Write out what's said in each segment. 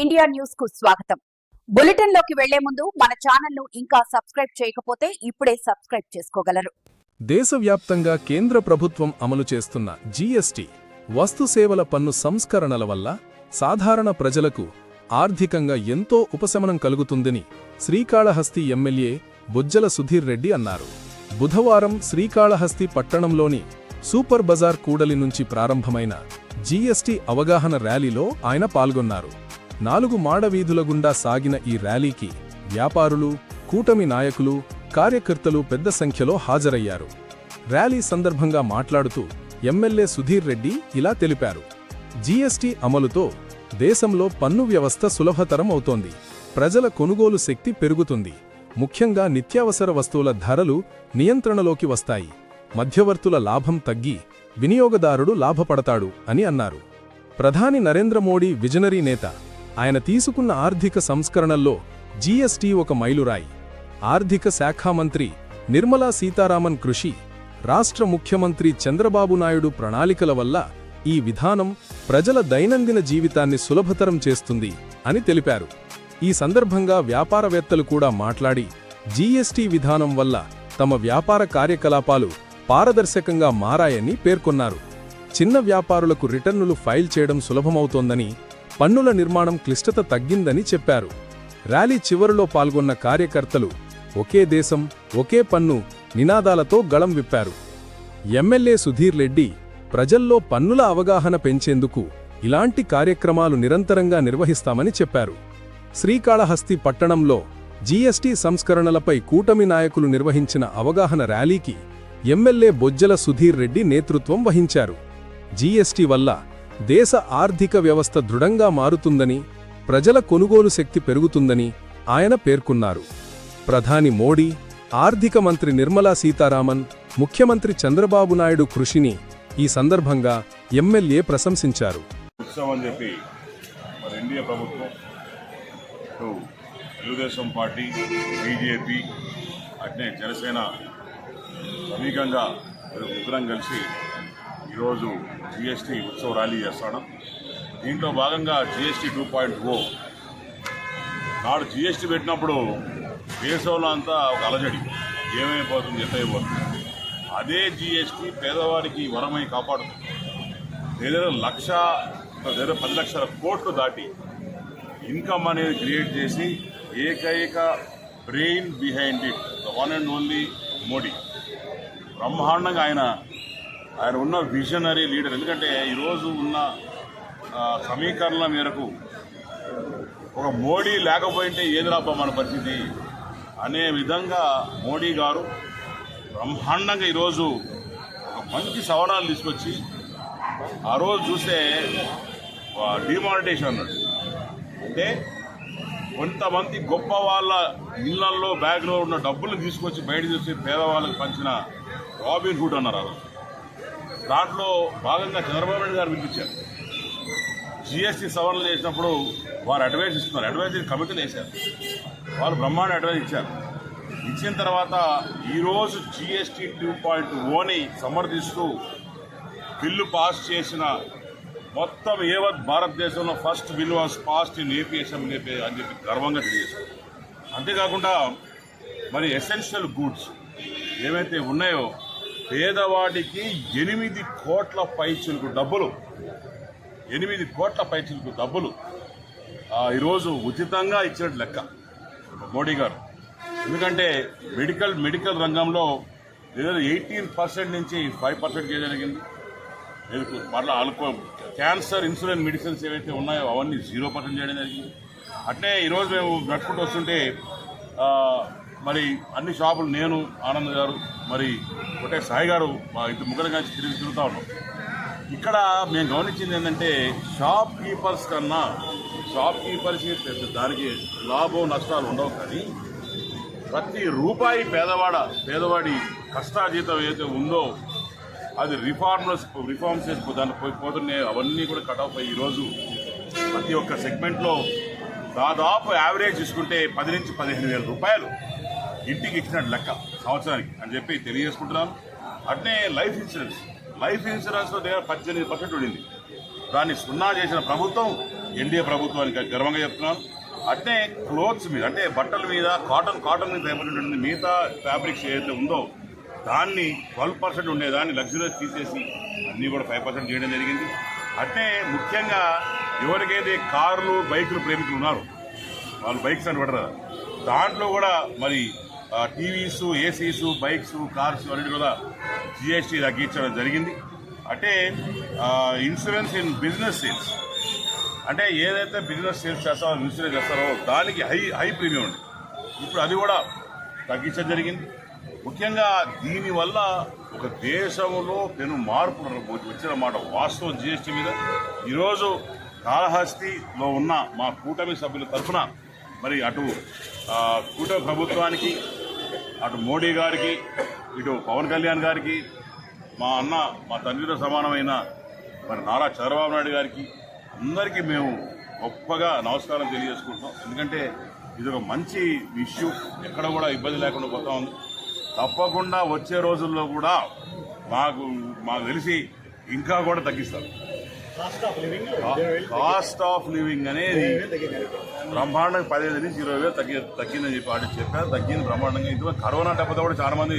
India న్యూస్కు స్వాగతం. బులెటిన్లోకి వెళ్ళే ముందు మన ఛానల్ను ఇంకా సబ్స్క్రైబ్ చేయకపోతే ఇప్పుడే సబ్స్క్రైబ్ చేసుకోగలరు. దేశవ్యాప్తంగా కేంద్ర ప్రభుత్వం అమలు చేస్తున్న జీఎస్టీ వస్తుసేవల పన్ను సంస్కరణల వల్ల సాధారణ ప్రజలకు ఆర్థికంగా ఎంతో ఉపశమనం కలుగుతుందని శ్రీకాళహస్తి ఎమ్మెల్యే బొజ్జల సుధీర్ రెడ్డి అన్నారు. బుధవారం శ్రీకాళహస్తి పట్టణంలోని సూపర్ బజార్ కూడలి నుంచి ప్రారంభమైన జీఎస్టీ అవగాహన ర్యాలీలో ఆయన పాల్గొన్నారు. నాలుగు మాడవీధుల గుండా సాగిన ఈ ర్యాలీకి వ్యాపారులు కూటమి నాయకులు కార్యకర్తలు పెద్ద సంఖ్యలో హాజరయ్యారు. ర్యాలీ సందర్భంగా మాట్లాడుతూ ఎమ్మెల్యే సుధీర్ రెడ్డి ఇలా తెలిపారు. జీఎస్టీ అమలుతో దేశంలో పన్ను వ్యవస్థ సులభతరం అవుతోంది. ప్రజల కొనుగోలు శక్తి పెరుగుతుంది. ముఖ్యంగా నిత్యావసర వస్తువుల ధరలు నియంత్రణలోకి వస్తాయి. మధ్యవర్తుల లాభం తగ్గి వినియోగదారుడు లాభపడతాడు అని అన్నారు. ప్రధాని నరేంద్ర మోడీ విజనరీ నేత ఆయన తీసుకున్న ఆర్థిక సంస్కరణల్లో జీఎస్టీ ఒక మైలురాయి. ఆర్థిక శాఖ మంత్రి నిర్మలా సీతారామన్ కృషి రాష్ట్ర ముఖ్యమంత్రి చంద్రబాబు నాయుడు ప్రణాళికల వల్ల ఈ విధానం ప్రజల దైనందిన జీవితాన్ని సులభతరం చేస్తుంది అని తెలిపారు. ఈ సందర్భంగా వ్యాపారవేత్తలు కూడా మాట్లాడి జీఎస్టీ విధానం వల్ల తమ వ్యాపార కార్యకలాపాలు పారదర్శకంగా మారాయని పేర్కొన్నారు. చిన్న వ్యాపారులకు రిటర్నులు ఫైల్ చేయడం సులభమవుతోందని పన్నుల నిర్మాణం క్లిష్టత తగ్గిందని చెప్పారు. ర్యాలీ చివరిలో పాల్గొన్న కార్యకర్తలు ఒకే దేశం ఒకే పన్ను నినాదాలతో గళం విప్పారు. ఎమ్మెల్యే సుధీర్ రెడ్డి ప్రజల్లో పన్నుల అవగాహన పెంచేందుకు ఇలాంటి కార్యక్రమాలు నిరంతరంగా నిర్వహిస్తామని చెప్పారు. శ్రీకాళహస్తి పట్టణంలో జీఎస్టీ సంస్కరణలపై కూటమి నాయకులు నిర్వహించిన అవగాహన ర్యాలీకి ఎమ్మెల్యే బొజ్జల సుధీర్ రెడ్డి నేతృత్వం వహించారు. జీఎస్టీ వల్ల దేశ ఆర్థిక వ్యవస్థ దృఢంగా మారుతుందని ప్రజల కొనుగోలు శక్తి పెరుగుతుందని ఆయన పేర్కొన్నారు. ప్రధాని మోడీ ఆర్థిక మంత్రి నిర్మలా సీతారామన్ ముఖ్యమంత్రి చంద్రబాబు నాయుడు కృషిని ఈ సందర్భంగా ఎమ్మెల్యే ప్రశంసించారు. ఉత్సవం చెప్పి మరి ఎన్డీఏ ప్రభుత్వం తెలుగుదేశం పార్టీ బీజేపీ అట్నే జనసేన సమీకంగా ముగ్గురం కలిసి ఈరోజు జిఎస్టీ ఉత్సవ ర్యాలీ చేస్తాను. దీంట్లో భాగంగా జిఎస్టీ టూ పాయింట్ ఓ. నాడు జిఎస్టీ పెట్టినప్పుడు దేశంలో అంతా ఒక అలజడి. ఏమైపోతుంది ఎంత అయిపోతుంది అదే జిఎస్టీ పేదవాడికి వరమై కాపాడుతుంది. ఏదైనా లక్ష దగ్గర పది లక్షల కోట్లు దాటి ఇన్కమ్ అనేది క్రియేట్ చేసి ఏకైక brain behind it the one and only Modi. బ్రహ్మాండంగా ఆయన ఆయన ఉన్న విజనరీ లీడర్ ఎందుకంటే ఈరోజు ఉన్న సమీకరణల మేరకు ఒక మోడీ లేకపోయింటే ఏది రాబ్బా మన పరిస్థితి? అనే విధంగా మోడీ గారు బ్రహ్మాండంగా ఈరోజు ఒక మంచి సవరణలు తీసుకొచ్చి ఆ రోజు చూస్తే డిమానిటేషన్ అన్నాడు. అంటే కొంతమంది గొప్ప వాళ్ళ ఇళ్ళల్లో బ్యాగ్లో ఉన్న డబ్బులు తీసుకొచ్చి బయట చూసి పేదవాళ్ళకి పంచిన రాబిన్ హుడ్ అన్నారు ఆ రోజు. దాంట్లో భాగంగా చంద్రబాబు నాయుడు గారు వినిపించారు. జిఎస్టీ సవరణలు చేసినప్పుడు వారు అడ్వైస్ ఇస్తున్నారు. అడ్వైజరీ కమిటీలు వేశారు. వాళ్ళు బ్రహ్మాండ అడ్వైజ్ ఇచ్చారు. ఇచ్చిన తర్వాత ఈరోజు జిఎస్టీ టూ పాయింట్ ఓని సమర్థిస్తూ బిల్లు పాస్ చేసిన మొత్తం ఏవత్ భారతదేశంలో first bill was passed in APSM అని చెప్పి గర్వంగా తెలియజేస్తారు అంతేకాకుండా మరి ఎసెన్షియల్ గూడ్స్ ఏవైతే ఉన్నాయో పేదవాడికి ఎనిమిది కోట్ల పైచులకు డబ్బులు. ఎనిమిది కోట్ల పైచులకు డబ్బులు. ఈరోజు ఉచితంగా ఇచ్చినట్టు లెక్క మోడీ గారు. ఎందుకంటే మెడికల్ మెడికల్ రంగంలో ఏదో ఎయిటీన్ పర్సెంట్ నుంచి ఫైవ్ పర్సెంట్ జరిగింది. లేదు మళ్ళీ ఆల్కో క్యాన్సర్ ఇన్సూరెన్స్ మెడిసిన్స్ ఏవైతే ఉన్నాయో అవన్నీ జీరో పర్సెంట్ చేయడం జరిగింది. అట్లే ఈరోజు మేము నడుచుకుంటూ వస్తుంటే మరి అన్ని షాపులు నేను ఆనంద్ గారు మరి ఒకటే సాయి గారు మా ఇద్దరు ముగ్గురు కలిసి తిరిగి తిరుగుతూ ఉన్నాం. ఇక్కడ మేము గమనించింది ఏంటంటే షాప్ కీపర్స్ కన్నా షాప్ కీపర్స్కి దానికి లాభం నష్టాలు ఉండవు కానీ ప్రతి రూపాయి పేదవాడ పేదవాడి కష్టాజీతం ఏదైతే ఉందో అది రిఫార్మ్స్ రిఫార్మ్స్ చేసుకో దానికి పోయి పోతున్నాయి అవన్నీ కూడా కట్ ఆఫ్ అయ్యి ఈరోజు ప్రతి ఒక్క సెగ్మెంట్లో దాదాపు యావరేజ్ తీసుకుంటే పది నుంచి పదిహేను వేల రూపాయలు. ఇంటికి ఇచ్చిన లెక్క సంవత్సరానికి అని చెప్పి తెలియజేసుకుంటున్నాను. అట్నే లైఫ్ ఇన్సూరెన్స్ లైఫ్ ఇన్సూరెన్స్లో దగ్గర పద్దెనిమిది పర్సెంట్ ఉండింది. దాన్ని సున్నా చేసిన ప్రభుత్వం ఎన్డీఏ ప్రభుత్వానికి గర్వంగా చెప్తున్నాను. అట్నే క్లోత్స్ మీద అంటే బట్టల మీద కాటన్ కాటన్ మీద ఏర్పడినటువంటి మిగతా ఫ్యాబ్రిక్స్ ఏదైతే ఉందో దాన్ని ట్వెల్వ్ పర్సెంట్ ఉండేదాన్ని లగ్జరీస్ తీసేసి అన్నీ కూడా ఫైవ్ పర్సెంట్ చేయడం జరిగింది. అంటే ముఖ్యంగా ఎవరికైతే కార్లు బైకులు ప్రేమికులు ఉన్నారు వాళ్ళు బైక్స్ అని పడరు దాంట్లో కూడా మరి టీవీస్ ఏసీస్ బైక్స్ కార్స్ అన్నిటి కూడా జిఎస్టీ తగ్గించడం జరిగింది. అంటే ఇన్సూరెన్స్ ఇన్ బిజినెస్ సేల్స్. అంటే ఏదైతే బిజినెస్ సేల్స్ చేస్తారో ఇన్సూరెన్స్ చేస్తారో దానికి హై హై ప్రీమియం ఉంది ఇప్పుడు అది కూడా తగ్గించడం జరిగింది. ముఖ్యంగా దీనివల్ల ఒక దేశంలో పెను మార్పు వచ్చిన మాట వాస్తవం జిఎస్టీ మీద. ఈరోజు కాళహస్తిలో ఉన్న మా కూటమి సభ్యుల తరఫున మరి అటు కూటమి ప్రభుత్వానికి అటు మోడీ గారికి ఇటు పవన్ కళ్యాణ్ గారికి మా అన్న మా తండ్రితో సమానమైన మరి నారా చంద్రబాబు నాయుడు గారికి అందరికీ మేము గొప్పగా నమస్కారం తెలియజేసుకుంటున్నాం. ఎందుకంటే ఇది ఒక మంచి ఇష్యూ. ఎక్కడ కూడా ఇబ్బంది లేకుండా పోతా ఉంది. తప్పకుండా వచ్చే రోజుల్లో కూడా మాకు మాకు తెలిసి ఇంకా కూడా తగ్గిస్తారు కాస్ట్ ఆఫ్ లివింగ్ అనేది బ్రహ్మాండంగా పదిహేను నుంచి ఇరవై వేలు తగ్గి తగ్గిందని చెప్పి వాటి చెప్పారు. తగ్గింది బ్రహ్మాండంగా. ఇంతవరకు కరోనా దెబ్బతో కూడా చాలా మంది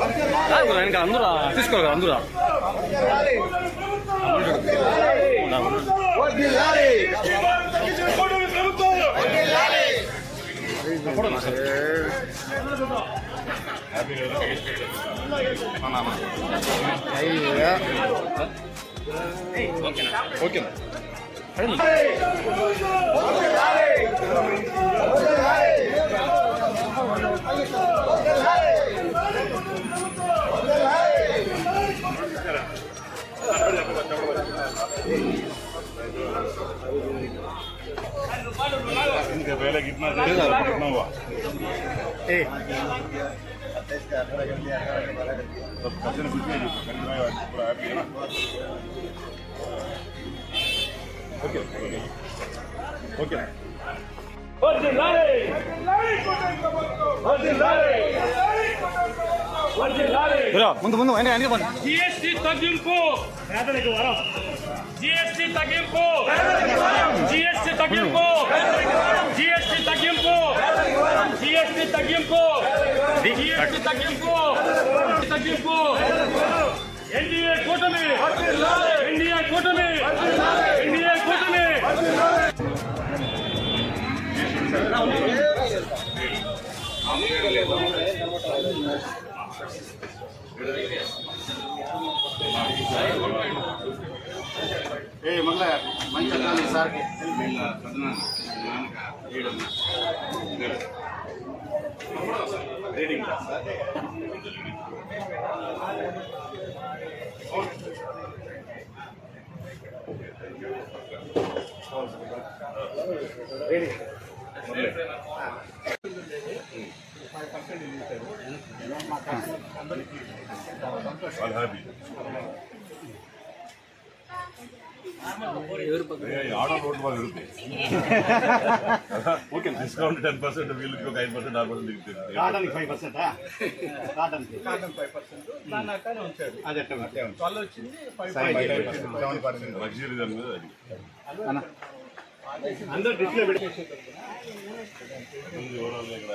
గురు రా తీసుకోరు వెనకాల అందరూ. ఓకేనా? తీసుకోరు इनके पहले कितना कितना हुआ सब खर्चे कुछ नहीं पूरा हैप्पी है ना ओके ओके और ज़िंदा रहे और ज़िंदा रहे వెనక పోండి. జిఎస్టీ తగ్గింపు. జిఎస్టీ తగ్గింపు. జిఎస్టీ తగ్గింపు. జిఎస్టీ తగ్గింపు. జిఎస్టీ తగ్గింపు. జిఎస్టీ తగ్గింపు. తగ్గింపు. ఎన్డీఏ కూటమి. ఎన్డీఏ కూటమి. ఎన్డీఏ కూటమి. ए ಏ ಮಗಳ ಮಂಚ sir reading reading discount ten percent வீலுக்கு five percent ஆರು பர்ಸೆಂಟ್ ಇರುತ್ತೆ ಕಾಟನ್ ಫೈವ್ ಪರ್ಸೆಂಟಾ ಕಾಟನ್ ಕಾಟನ್ ಫೈವ್ ಪರ್ಸೆಂಟ್ దాని అక్కడ ఉంచాడు అదే ట్వెల్వ్ వచ్చింది ఫైవ్ సెవెన్ పర్సెంట్ లగ్జరీ దాని మీద అది అందరూ డిస్ప్లే పెట్టి ఓవరాల్ ఇక్కడ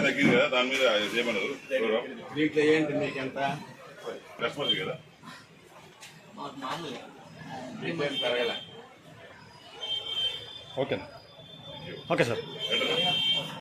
తగ్గింది కదా దాని మీద చేయమన్నారు దీంట్లో ఏంటి మీకు ఎంత రెస్పాన్స్ కదా దీంట్లో ఏం ఓకే సార్.